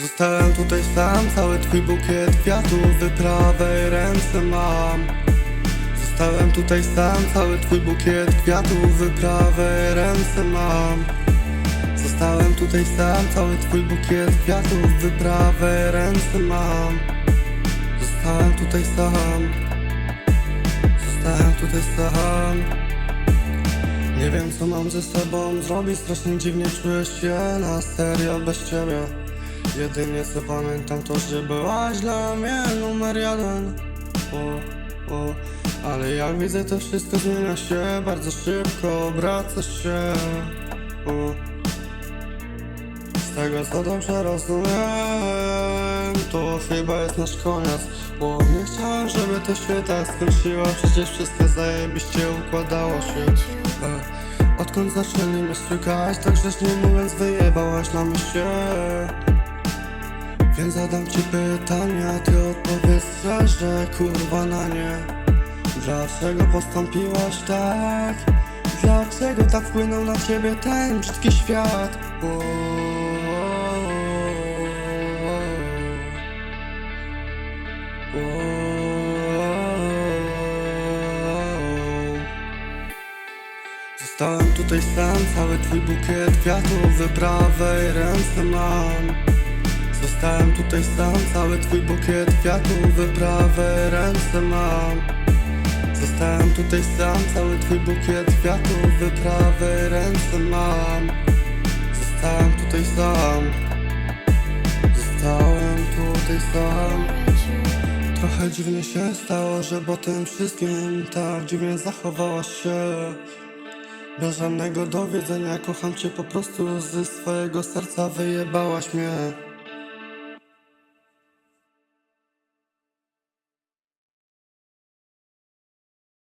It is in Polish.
Zostałem tutaj sam, cały twój bukiet kwiatów wyprawę ręce mam. Zostałem tutaj sam, cały twój bukiet kwiatów wyprawę ręce mam. Zostałem tutaj sam, cały twój bukiet kwiatów wyprawę ręce mam. Zostałem tutaj sam. Zostałem tutaj sam. Nie wiem co mam ze sobą zrobić Strasznie dziwnie czuję się na serio bez ciebie Jedynie co pamiętam to, że byłaś dla mnie numer jeden o, o. Ale jak widzę to wszystko zmienia się Bardzo szybko obracasz się o. Z tego co dobrze rozumiem To chyba jest nasz koniec Bo nie chciałem, żeby to się tak skończyło Przecież wszystko zajebiście układało się E, Odkąd zaczęli mnie szukać Tak grzecznie mówiąc wyjebałaś na mnie się Więc zadam ci pytania Ty odpowiedz szczerze kurwa na nie Dlaczego postąpiłaś tak? Dlaczego tak wpłynął na ciebie ten brzydki świat? O. Zostałem tutaj sam, cały twój bukiet kwiatów wyprawej ręce mam Zostałem tutaj sam, cały twój bukiet kwiatów wyprawej ręce mam. Zostałem tutaj sam, cały twój bukiet kwiatów wyprawy ręce mam. Zostałem tutaj sam. Zostałem tutaj sam. Trochę dziwnie się stało, że po tym wszystkim tak dziwnie zachowałaś się. Bez żadnego dowiedzenia kocham cię po prostu ze swojego serca wyjebałaś mnie